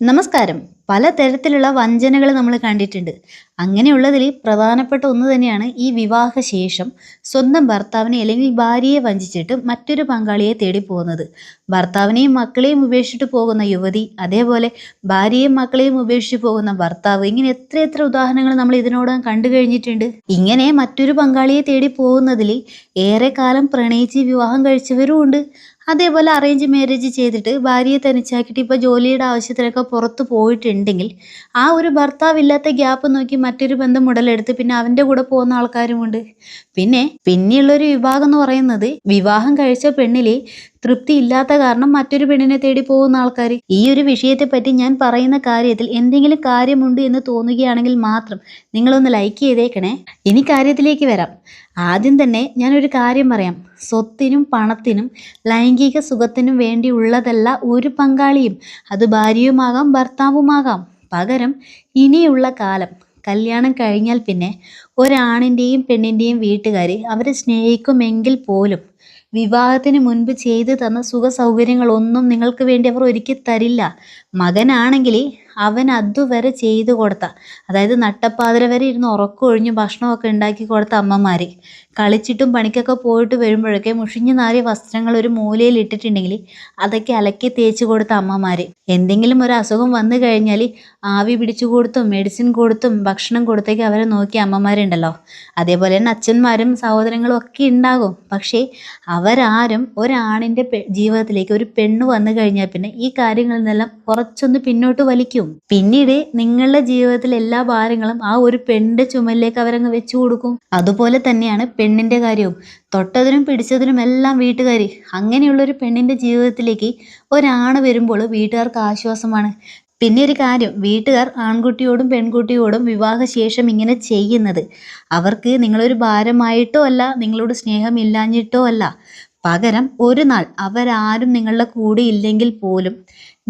നമസ്കാരം. പലതരത്തിലുള്ള വഞ്ചനകൾ നമ്മൾ കണ്ടിട്ടുണ്ട്. അങ്ങനെയുള്ളതിൽ പ്രധാനപ്പെട്ട ഒന്ന് തന്നെയാണ് ഈ വിവാഹശേഷം സ്വന്തം ഭർത്താവിനെ അല്ലെങ്കിൽ ഭാര്യയെ വഞ്ചിച്ചിട്ട് മറ്റൊരു പങ്കാളിയെ തേടി പോകുന്നത്. ഭർത്താവിനെയും മക്കളെയും ഉപേക്ഷിച്ചിട്ട് പോകുന്ന യുവതി അതേപോലെ ഭാര്യയും മക്കളെയും ഉപേക്ഷിച്ച് പോകുന്ന ഭർത്താവ്. ഇങ്ങനെ എത്ര എത്ര ഉദാഹരണങ്ങൾ നമ്മൾ ഇതിനോടകം കണ്ടു കഴിഞ്ഞിട്ടുണ്ട്. ഇങ്ങനെ മറ്റൊരു പങ്കാളിയെ തേടി പോകുന്നതിൽ ഏറെക്കാലം പ്രണയിച്ച് വിവാഹം കഴിച്ചവരും ഉണ്ട്. അതേപോലെ അറേഞ്ച് മാരേജ് ചെയ്തിട്ട് ഭാര്യയെ തനിച്ചാക്കിയിട്ട് ഇപ്പോൾ ജോലിയുടെ ആവശ്യത്തിനൊക്കെ പുറത്ത് പോയിട്ടുണ്ടെങ്കിൽ ആ ഒരു ഭർത്താവില്ലാത്ത ഗ്യാപ്പ് നോക്കി മറ്റൊരു ബന്ധം ഉടലെടുത്ത് പിന്നെ അവന്റെ കൂടെ പോകുന്ന ആൾക്കാരുമുണ്ട്. പിന്നെ പിന്നെയുള്ളൊരു വിഭാഗം എന്ന് പറയുന്നത് വിവാഹം കഴിച്ച പെണ്ണിലെ തൃപ്തി ഇല്ലാത്ത കാരണം മറ്റൊരു പെണ്ണിനെ തേടി പോകുന്ന ആൾക്കാർ ഈ ഒരു വിഷയത്തെ പറ്റി ഞാൻ പറയുന്ന കാര്യത്തിൽ എന്തെങ്കിലും കാര്യമുണ്ട് എന്ന് തോന്നുകയാണെങ്കിൽ മാത്രം നിങ്ങളൊന്ന് ലൈക്ക് ചെയ്തേക്കണേ. ഇനി കാര്യത്തിലേക്ക് വരാം. ആദ്യം തന്നെ ഞാനൊരു കാര്യം പറയാം. സ്വത്തിനും പണത്തിനും ലൈംഗിക സുഖത്തിനും വേണ്ടി ഉള്ളതല്ല ഒരു പങ്കാളിയും. അത് ഭാര്യയുമാകാം ഭർത്താവുമാകാം. പകരം ഇനിയുള്ള കാലം കല്യാണം കഴിഞ്ഞാൽ പിന്നെ ഒരാണിന്റെയും പെണ്ണിന്റെയും വീട്ടുകാർ അവരെ സ്നേഹിക്കുമെങ്കിൽ പോലും വിവാഹത്തിന് മുൻപ് ചെയ്തു തന്ന സുഖ സൗകര്യങ്ങളൊന്നും നിങ്ങൾക്ക് വേണ്ടി അവർ ഒരുക്കി തരില്ല. മകനാണെങ്കിൽ അവൻ അതുവരെ ചെയ്തു കൊടുത്ത. അതായത് നട്ടപ്പാതിര വരെ ഇരുന്ന് ഉറക്കമൊഴിഞ്ഞ് ഭക്ഷണമൊക്കെ ഉണ്ടാക്കി കൊടുത്ത അമ്മമാർ കളിച്ചിട്ടും പണിക്കൊക്കെ പോയിട്ട് വരുമ്പോഴൊക്കെ മുഷിഞ്ഞു നാറിയ വസ്ത്രങ്ങൾ ഒരു മൂലയിൽ ഇട്ടിട്ടുണ്ടെങ്കിൽ അതൊക്കെ അലക്കി തേച്ച് കൊടുത്ത അമ്മമാർ എന്തെങ്കിലും ഒരു അസുഖം വന്നു കഴിഞ്ഞാൽ ആവി പിടിച്ചു കൊടുത്തും മെഡിസിൻ കൊടുത്തും ഭക്ഷണം കൊടുത്തേക്ക് അവരെ നോക്കിയ അമ്മമാരുണ്ടല്ലോ. അതേപോലെ തന്നെ അച്ഛന്മാരും സഹോദരങ്ങളും ഒക്കെ ഉണ്ടാകും. പക്ഷേ അവരാരും ഒരാണിന്റെ ജീവിതത്തിലേക്ക് ഒരു പെണ്ണ് വന്നു കഴിഞ്ഞാൽ പിന്നെ ഈ കാര്യങ്ങളിൽ നിന്നെല്ലാം കുറച്ചൊന്ന് പിന്നോട്ട് വലിക്കും. പിന്നീട് നിങ്ങളുടെ ജീവിതത്തിലെ എല്ലാ ഭാരങ്ങളും ആ ഒരു പെണ്ണിന്റെ ചുമലിലേക്ക് അവരങ്ങ് വെച്ചു കൊടുക്കും. അതുപോലെ തന്നെയാണ് പെണ്ണിന്റെ കാര്യവും. തൊട്ടതിനും പിടിച്ചതിനും എല്ലാം വീട്ടുകാർ അങ്ങനെയുള്ള ഒരു പെണ്ണിന്റെ ജീവിതത്തിലേക്ക് ഒരാണ് വരുമ്പോൾ വീട്ടുകാർക്ക് ആശ്വാസമാണ്. പിന്നെ ഒരു കാര്യം വീട്ടുകാർ ആൺകുട്ടിയോടും പെൺകുട്ടിയോടും വിവാഹശേഷം ഇങ്ങനെ ചെയ്യുന്നത്. അവർക്ക് നിങ്ങളൊരു ഭാരമായിട്ടോ അല്ല നിങ്ങളോട് സ്നേഹമില്ലാഞ്ഞിട്ടോ അല്ല. പകരം ഒരു നാൾ അവരാരും നിങ്ങളുടെ കൂടെ ഇല്ലെങ്കിൽ പോലും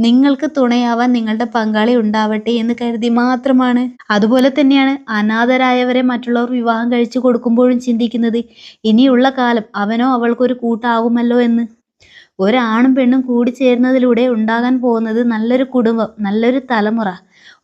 നിങ്ങൾക്ക് തുണയാവാൻ നിങ്ങളുടെ പങ്കാളി ഉണ്ടാവട്ടെ എന്ന് കരുതി മാത്രമാണ്. അതുപോലെ തന്നെയാണ് അനാഥരായവരെ മറ്റുള്ളവർ വിവാഹം കഴിച്ചു കൊടുക്കുമ്പോഴും ചിന്തിക്കുന്നത് ഇനിയുള്ള കാലം അവനോ അവൾക്കൊരു കൂട്ടാവുമല്ലോ എന്ന്. ഒരാണും പെണ്ണും കൂടി ചേരുന്നതിലൂടെ ഉണ്ടാകാൻ പോകുന്നത് നല്ലൊരു കുടുംബം നല്ലൊരു തലമുറ.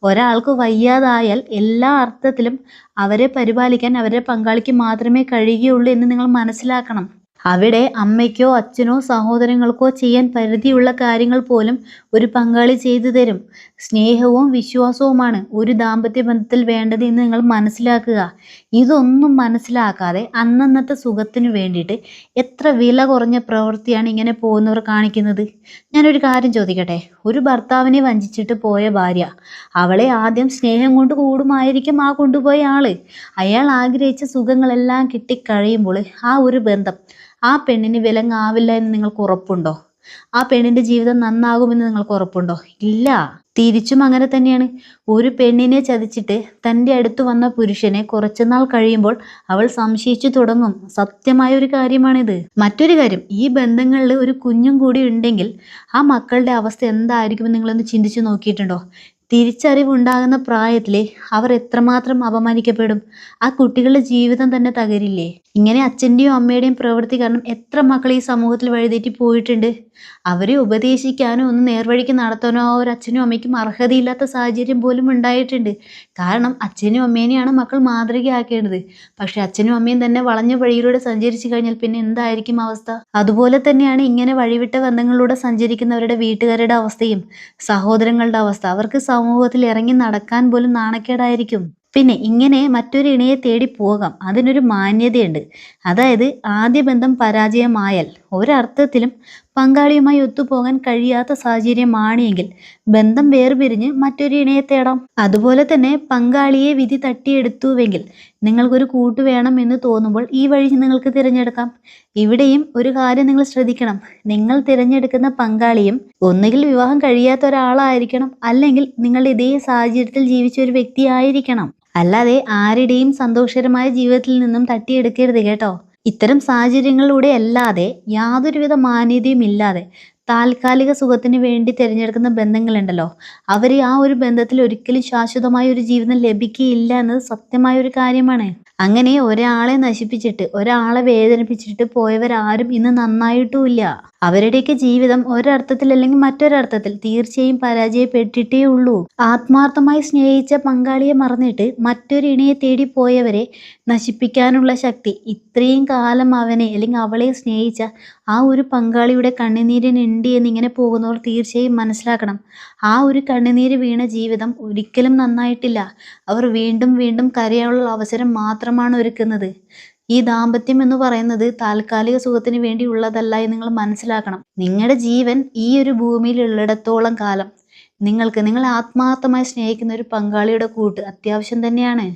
ഒരാൾക്ക് വയ്യാതായാൽ എല്ലാ അർത്ഥത്തിലും അവരെ പരിപാലിക്കാൻ അവരുടെ പങ്കാളിക്ക് മാത്രമേ കഴിയുകയുള്ളൂ എന്ന് നിങ്ങൾ മനസ്സിലാക്കണം. അവിടെ അമ്മയ്ക്കോ അച്ഛനോ സഹോദരങ്ങൾക്കോ ചെയ്യാൻ പരിധിയുള്ള കാര്യങ്ങൾ പോലും ഒരു പങ്കാളി ചെയ്തു തരും. സ്നേഹവും വിശ്വാസവുമാണ് ഒരു ദാമ്പത്യ ബന്ധത്തിൽ വേണ്ടത് എന്ന് നിങ്ങൾ മനസ്സിലാക്കുക. ഇതൊന്നും മനസ്സിലാക്കാതെ അന്നന്നത്തെ സുഖത്തിന് വേണ്ടിയിട്ട് എത്ര വില കുറഞ്ഞ പ്രവൃത്തിയാണ് ഇങ്ങനെ പോകുന്നവർ കാണിക്കുന്നത്? ഞാനൊരു കാര്യം ചോദിക്കട്ടെ? ഒരു ഭർത്താവിനെ വഞ്ചിച്ചിട്ട് പോയ ഭാര്യ അവളെ ആദ്യം സ്നേഹം കൊണ്ട് കൂടുമായിരിക്കും ആ കൊണ്ടുപോയ ആൾ. അയാൾ ആഗ്രഹിച്ച സുഖങ്ങളെല്ലാം കിട്ടിക്കഴിയുമ്പോൾ ആ ഒരു ബന്ധം ആ പെണ്ണിന് വിലങ്ങാവില്ല എന്ന് നിങ്ങൾക്ക് ഉറപ്പുണ്ടോ? ആ പെണ്ണിന്റെ ജീവിതം നന്നാകുമെന്ന് നിങ്ങൾക്ക് ഉറപ്പുണ്ടോ? ഇല്ല. തിരിച്ചും അങ്ങനെ തന്നെയാണ്. ഒരു പെണ്ണിനെ ചതിച്ചിട്ട് തന്റെ അടുത്ത് വന്ന പുരുഷനെ കുറച്ചുനാൾ കഴിയുമ്പോൾ അവൾ സംശയിച്ചു തുടങ്ങും. സത്യമായ ഒരു കാര്യമാണിത്. മറ്റൊരു കാര്യം ഈ ബന്ധങ്ങളിൽ ഒരു കുഞ്ഞും കൂടി ഉണ്ടെങ്കിൽ ആ മക്കളുടെ അവസ്ഥ എന്തായിരിക്കുമെന്ന് നിങ്ങളൊന്ന് ചിന്തിച്ചു നോക്കിയിട്ടുണ്ടോ? തിരിച്ചറിവുണ്ടാകുന്ന പ്രായത്തിലെ അവർ എത്രമാത്രം അപമാനിക്കപ്പെടും? ആ കുട്ടികളുടെ ജീവിതം തന്നെ തകരില്ലേ? ഇങ്ങനെ അച്ഛന്റെയും അമ്മയുടെയും പ്രവൃത്തി കാരണം എത്ര മക്കൾ ഈ സമൂഹത്തിൽ വഴിതെറ്റി പോയിട്ടുണ്ട്? അവരെ ഉപദേശിക്കാനോ ഒന്ന് നേർവഴിക്ക് നടത്താനോ ഒരു അച്ഛനും അമ്മയ്ക്കും അർഹതയില്ലാത്ത സാഹചര്യം പോലും ഉണ്ടായിട്ടുണ്ട്. കാരണം അച്ഛനും അമ്മേനെയാണ് മക്കൾ മാതൃകയാക്കേണ്ടത്. പക്ഷെ അച്ഛനും അമ്മയും തന്നെ വളഞ്ഞ വഴിയിലൂടെ സഞ്ചരിച്ചു കഴിഞ്ഞാൽ പിന്നെ എന്തായിരിക്കും അവസ്ഥ? അതുപോലെ തന്നെയാണ് ഇങ്ങനെ വഴിവിട്ട ബന്ധങ്ങളിലൂടെ സഞ്ചരിക്കുന്നവരുടെ വീട്ടുകാരുടെ അവസ്ഥയും സഹോദരങ്ങളുടെ അവസ്ഥ. അവർക്ക് സമൂഹത്തിൽ ഇറങ്ങി നടക്കാൻ പോലും നാണക്കേടായിരിക്കും. പിന്നെ ഇങ്ങനെ മറ്റൊരു ഇണയെ തേടി പോകാം. അതിനൊരു മാന്യതയുണ്ട്. അതായത് ആദ്യ ബന്ധം പരാജയമായാൽ. ഒരർത്ഥത്തിലും പങ്കാളിയുമായി ഒത്തുപോകാൻ കഴിയാത്ത സാഹചര്യമാണെങ്കിൽ ബന്ധം വേർപിരിഞ്ഞ് മറ്റൊരു ഇണയെ തേടാം. അതുപോലെ തന്നെ പങ്കാളിയെ വിധി തട്ടിയെടുത്തുവെങ്കിൽ നിങ്ങൾക്കൊരു കൂട്ട് വേണം എന്ന് തോന്നുമ്പോൾ ഈ വഴി നിങ്ങൾക്ക് തിരഞ്ഞെടുക്കാം. ഇവിടെയും ഒരു കാര്യം നിങ്ങൾ ശ്രദ്ധിക്കണം. നിങ്ങൾ തിരഞ്ഞെടുക്കുന്ന പങ്കാളിയും ഒന്നുകിൽ വിവാഹം കഴിയാത്ത ഒരാളായിരിക്കണം അല്ലെങ്കിൽ നിങ്ങൾ ഇതേ സാഹചര്യത്തിൽ ജീവിച്ച ഒരു വ്യക്തിയായിരിക്കണം. അല്ലാതെ ആരുടെയും സന്തോഷകരമായ ജീവിതത്തിൽ നിന്നും തട്ടിയെടുക്കരുത് കേട്ടോ. ഇത്തരം സാഹചര്യങ്ങളിലൂടെ അല്ലാതെ യാതൊരുവിധ മാന്യതയും ഇല്ലാതെ താൽക്കാലിക സുഖത്തിന് വേണ്ടി തിരഞ്ഞെടുക്കുന്ന ബന്ധങ്ങളുണ്ടല്ലോ. അവർ ആ ഒരു ബന്ധത്തിൽ ഒരിക്കലും ശാശ്വതമായ ഒരു ജീവിതം ലഭിക്കുകയില്ല എന്നത് സത്യമായ ഒരു കാര്യമാണ്. അങ്ങനെ ഒരാളെ നശിപ്പിച്ചിട്ട് ഒരാളെ വേദനിപ്പിച്ചിട്ട് പോയവരാരും ഇന്ന് നന്നായിട്ടുമില്ല. അവരുടെയൊക്കെ ജീവിതം ഒരർത്ഥത്തിൽ അല്ലെങ്കിൽ മറ്റൊരർത്ഥത്തിൽ തീർച്ചയായും പരാജയപ്പെട്ടിട്ടേ ഉള്ളൂ. ആത്മാർത്ഥമായി സ്നേഹിച്ച പങ്കാളിയെ മറന്നിട്ട് മറ്റൊരു ഇണയെ തേടി പോയവരെ നശിപ്പിക്കാനുള്ള ശക്തി ഇത്രയും കാലം അവനെ അല്ലെങ്കിൽ അവളെ സ്നേഹിച്ച ആ ഒരു പങ്കാളിയുടെ കണ്ണുനീരിനുണ്ട് എന്നിങ്ങനെ പോകുന്നവർ തീർച്ചയായും മനസ്സിലാക്കണം. ആ ഒരു കണ്ണുനീര് വീണ ജീവിതം ഒരിക്കലും നന്നായിട്ടില്ല. അവർ വീണ്ടും വീണ്ടും കരയാനുള്ള അവസരം മാത്രമാണ് ഒരുക്കുന്നത്. ഈ ദാമ്പത്യം എന്ന് പറയുന്നത് താൽക്കാലിക സുഖത്തിന് വേണ്ടി എന്ന് നിങ്ങൾ മനസ്സിലാക്കണം. നിങ്ങളുടെ ജീവൻ ഈ ഒരു ഭൂമിയിൽ ഉള്ളിടത്തോളം കാലം. നിങ്ങൾക്ക് നിങ്ങൾ ആത്മാർത്ഥമായി സ്നേഹിക്കുന്ന ഒരു പങ്കാളിയുടെ കൂട്ട് അത്യാവശ്യം തന്നെയാണ്.